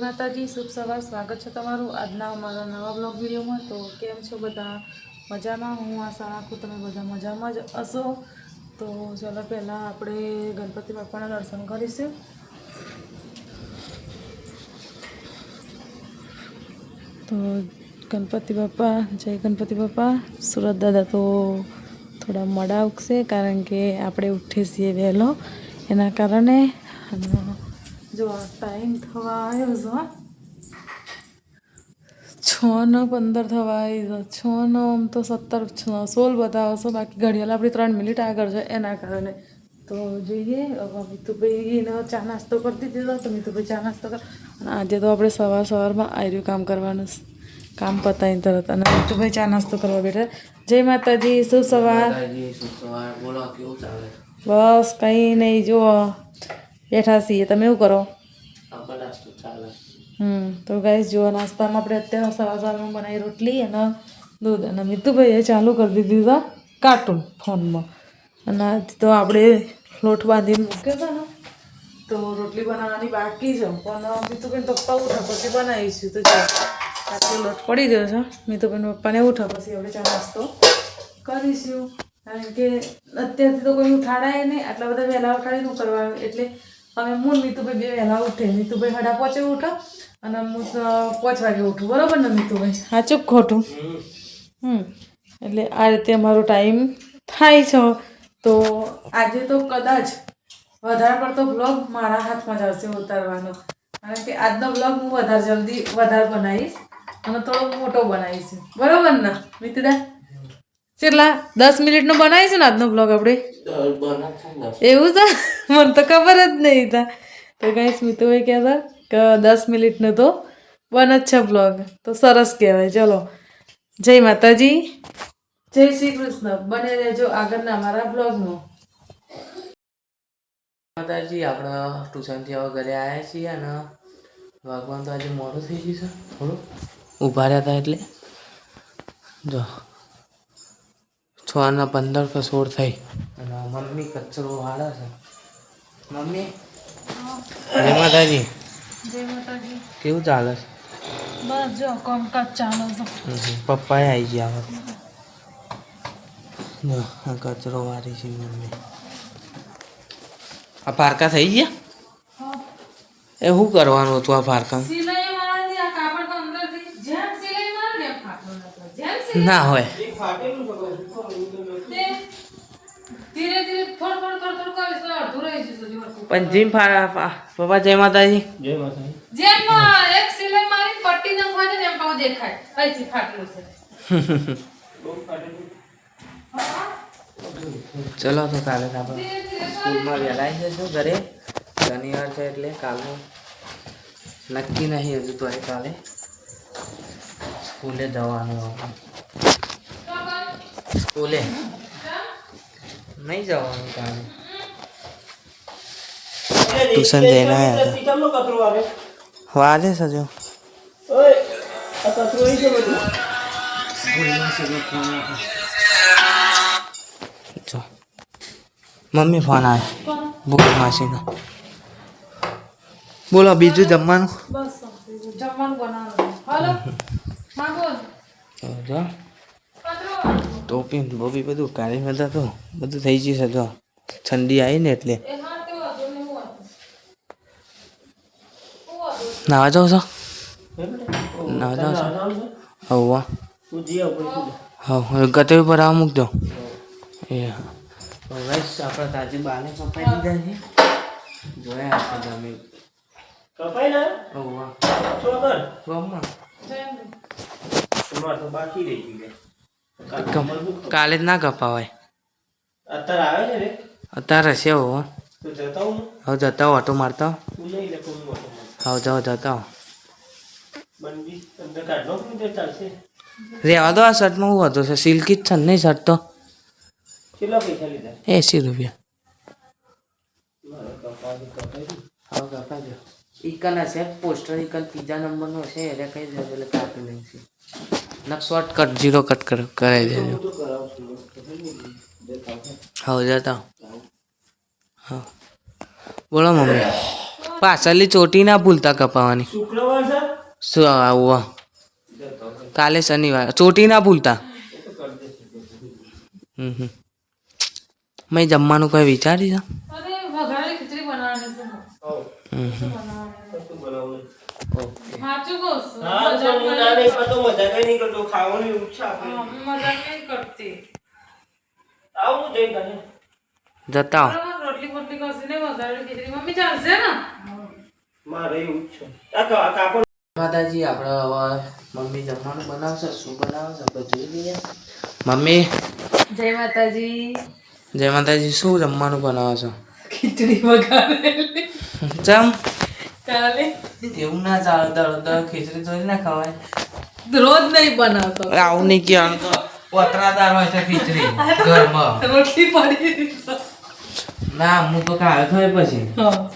માતાજી, શુભ સવાર, સ્વાગત છે તમારું આજના અમારા નવા બ્લોગ વિડીયોમાં. તો કેમ છો બધા? મજામાં? હું આશા રાખું તમે બધા મજામાં જ હશો. તો ચાલો પહેલાં આપણે ગણપતિ બાપાના દર્શન કરીશું. તો ગણપતિ બાપા, જય ગણપતિ બાપા. સુરત દાદા તો થોડા મોડા ઉગશે કારણ કે આપણે ઉઠીએ છીએ વહેલો. એના કારણે જો ટાઈમ થવા આવ્યો છે. છ નો પંદર થવા આવી છ. નો આમ તો સત્તર, છ- સોળ બતાવે છે બાકી ઘડિયાળ આપણી ત્રણ મિનિટ આગળ છે એના કારણે. તો જોઈએ મિતુભાઈ એનો ચા નાસ્તો કરી દીધો તો મિતુભાઈ ચા નાસ્તો કર, અને આજે તો આપણે સવાર સવારમાં આવ્યું કામ કરવાનું છે. કામ પતાવી તરત, અને મિતુભાઈ ચા નાસ્તો કરવા બેઠા. જય માતાજી, શુભ સવાર. બોલો, કેવું ચાલે? બસ કંઈ નહીં જુઓ. બેઠા છીએ. તમે એવું કરો? હમ, તો ગાઈસ જુઓ, નાસ્તામાં આપણે અત્યારે સવાર સવારમાં બનાવી રોટલી અને દૂધ. અને મિતુભાઈએ ચાલુ કરી દીધું હતા કાર્ટૂન ફોનમાં. અને તો આપણે લોટ બાંધીને મૂક્યો હતો ને, તો રોટલી બનાવવાની બાકી છે. પણ મિતુભાઈ પપ્પા ઉઠા પછી બનાવીશું. તો ચાલ આટલો લોટ પડી ગયો છે. મિતુભાઈ પપ્પાને ઉઠા પછી આપણે ચા નાસ્તો કરીશું. કારણ કે અત્યારથી તો કોઈ ઉઠાડાય નહીં. આટલા બધા વહેલા ઉઠાડીને હું કરવાનું એટલે અમે મૂળ મિતુભાઈ બે વહેલા ઉઠે. મિતુભાઈ સાડા પાંચે ઉઠો અને હું તો પાંચ વાગે ઉઠું. બરાબર ને મિતુભાઈ? સાચું ખોટું? હમ. એટલે આ રીતે અમારો ટાઈમ થાય છે. તો આજે તો કદાચ વધારે પડતો બ્લોગ મારા હાથમાં જ આવશે ઉતારવાનો. કારણ કે આજનો બ્લોગ હું વધારે જલ્દી વધારે બનાવીશ અને થોડો મોટો બનાવીશ. બરાબર ને મિતુડા? કેટલા? દસ મિનિટનો બનાવીશું ને આજનો બ્લોગ આપણે? એવું છે? મને તો ખબર જ નહીં હતા તો કાંઈ સ્મિતુભાઈ કહેતા કે દસ મિનિટનો તો બન જ છે બ્લોગ તો સરસ કહેવાય. ચલો. જય માતાજી. જય શ્રી કૃષ્ણ. બને રહેજો આગળના અમારા બ્લોગમાં માતાજી, આપણે ટ્યુશનથી હવે ઘરે આવ્યા છીએ અને ભગવાન તો આજે મોડું થઈ ગયું છે. થોડું. ઊભા રહ્યા હતા એટલે. જો. છ ને પંદર કે સોળ થઈ. અને મમ્મી કચરો વાળે છે. મમ્મી? જય માતાજી. જય માતાજી. કેવું ચાલે છે? બસ જો કામકાજ ચાલે છે. પપ્પા પપ્પાએ આવી ગયા હવે. જો આ કચરો વાળી છે મમ્મી. આ પારકા થઈ ગયા? એ શું કરવાનું હતું આ પારકા સિલાઈ મારવાથી આ કાપડ તો અંદરથી જેમ સિલાઈ મારે ને એમ ફાટલો નતો જેમ ના હોય. પણ જીમ ફા- ફા- પપ્પા જય માતાજી. જેમ એક સિલાઈ મારી પટ્ટી નાખવાની ને એમ કહું દેખાય. અહીંથી ફાટેલું છે. ચલો તો કાલે આપણે સ્કૂલમાં વહેલા આવી જશું ઘરે. શનિવાર છે એટલે કાલનું નક્કી નહીં હજુ તો એ કાલે. સ્કૂલે જવાનું સ્કૂલે? નહીં જવાનું કાલે. ટ્યુશન જઈને આવ્યા હતા વાજે સજો મમ્મી ફોન આવે બોલ માસીનો બોલો બીજું જમવાનું બસ જમવાનું બનાવવાનું હાલો હા બોલ તો જો પત્રો ટોપી બોપી બધું કાઢી બધા તો બધું થઈ જશે જો ઠંડી આવી ને એટલે એ હા તે વાંધો નહીં હું વાંધો હું વાંધો નાવા જાવ છો નાવા જાવ છો હવા હા ગતે ઉપર આ મૂકજો એ હા બસ આપણે તાજી બાને કપાઈ દીધા છે જોયા હશે તમે કપાઈ ના હવા ચોકર ગમમાં જય અંબે. તમાર તો બાકી રહી ગયું કાલે જ ના કપાવાય અત્યારે આવે છે રે અત્યારે છે હો જતા હું જતા હો મારતા કોઈ જાઓ જતા નો રેવા દો આ શર્ટમાં હું હતો છે? સિલ્કી જ છે ને નહીં શર્ટ તો? એસી રૂપિયા. હવે કપાજો ઇકન હશે પોસ્ટર ઇકન ત્રીજા નંબરનો હશે એટલે કઈ દે એટલે કાપી લઈશું નક શોર્ટકટ જીરો કટ કર કરાવી દેજો. છું. હવે જતા હા. બોલો મમ્મી. પાછળની ચોટી ના ભૂલતા કપાવાની. શુક્રવાર છે? શું આવું. કાલે શનિવાર. ચોટી ના ભૂલતા. હમ હમ. મેં જમવાનું કઈ વિચારી છે? જતા આવો. રોટલી કરશે ને વઘારેલી ખીચડી. મમ્મી ચાલશે ને? મારે એવું જ છે. આ કા- આ કાપડ માતાજી આપણે હવે મમ્મી જમવાનું બનાવશે શું બનાવશે લઈએ. મમ્મી. જય માતાજી. જય માતાજી શું જમવાનું બનાવો છો ખીચડી વઘારેલી. ચમ કાલે એવું ના ચાલે દર દર ખીચડી થોડી ના ખવાય. રોજ નહીં બનાવતો. આવું નહીં કહેવાનું તો પતરાદાર હોય છે ખીચડી ઘરમાં. રોટલી પડી ના હું તો ખાયો થોય પછી. હા.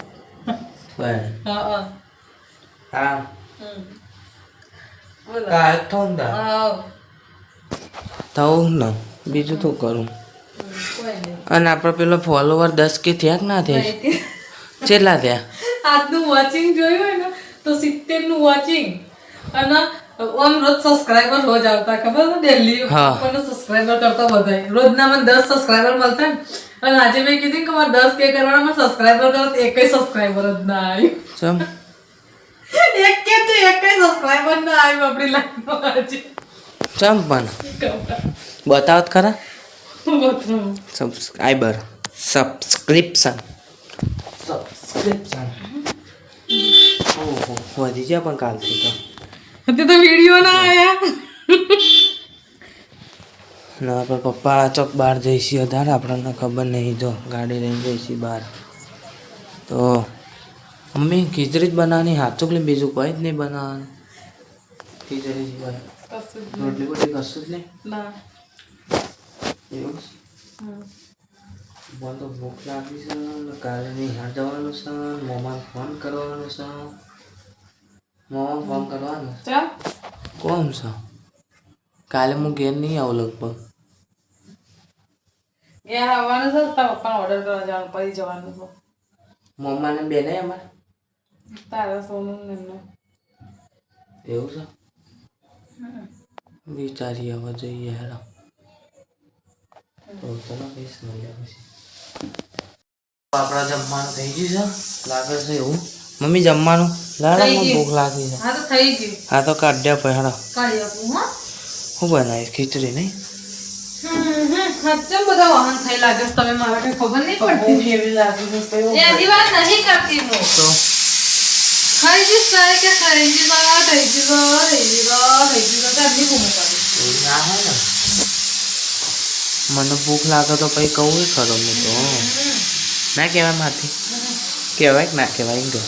થવું ને બીજું શું કરું કોઈ નહીં અને આપણો પેલો ફોલોવર દસ કે થયા કે ના થયા કેટલા થયા આજનું વોચિંગ જોયું હોય ને તો સિત્તેરનું વોચિંગ અને ઓન રોજ સબસ્ક્રાઈબર રોજ આવતા ખબર છે ડેલી હા. મને સબસ્ક્રાઈબર કરતા વધારે રોજના મને દસ સબસ્ક્રાઈબર મળતા ને અને આજે મેં કીધું કે મારે દસ કે કરવાના મારે સબસ્ક્રાઈબર કરો તો એકય સબસ્ક્રાઈબર જ ના આવ્યું. ચમ. એક કે તો એકય સબસ્ક્રાઈબર ના આવ્યું આપણી લાઈફમાં આજે. ચમ પણ. બતાવત ખરા? સબસ્ક્રાઈબર સબસ્ક્રિપ્શન સબસ્ક્રિપ્શન ઓહો વધી ગયા પણ કાલથી તો. તે તો વીડિયો ના આયા. ના પર પપ્પા ચોક બહાર જઈશી અધાર આપણને ખબર નહીં. જો ગાડી લઈને જઈશી બહાર. તો મમ્મી ખીચડી જ બનાવવાની હાથ ચોકલી બીજું કોઈ જ નહીં બનાવવાનું. ખીચડી જ જ રોટલી બોટલી કશું જ નહીં? એવું? મને તો ભૂખ લાગી છે કાલે નિહાળ જવાનું છે મોમાં ફોન કરવાનો છે. મોમાં ફોન કરવાનો કોમ કોણ છે? કાલે હું ઘેર નહીં આવું લગભગ. યાર આવવાનું છે તારા પપ્પાને ઓર્ડર કરવા જવાનું પછી જવાનું છે. મમ્માને બેને અમારે? તારા સોનું ને એમનું. એવું છે? બિચારી હવે જઈએ હેરા તો ચલો કહીશ મળ્યા પછી. આપણા જમવાનું થઈ ગયું છે. લાગે છે એવું. મમ્મી જમવાનું? લાડા મને ભૂખ લાગી છે. હા તો થઈ ગયું. હા તો કાઢ્યા પહેરો કાઢી આપું હું. બનાવીશ? ખીચડી નહીં? હચ્ચમ બધા વાહન થઈ લાગે છે તમે? મારા કઈ ખબર નહીં પડતી. એવી લાગે છે? એની વાત નહીં કરતી હું. તો? ખાઈ જ તારે કે ખાઈ જ આ થઈ જઈશ થઈ જઈશ થઈ જ કાઢી ઘૂમું કાઢી એવું ના હે ને. મને ભૂખ લાગે તો પછી કહું ખરો હું તો. ના કહેવાય માથી કહેવાય કે ના કહેવાય એમ કહો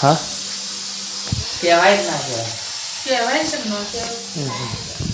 હા? કહેવાય ના કહેવાય. કહેવાય છે ન કહેવાય.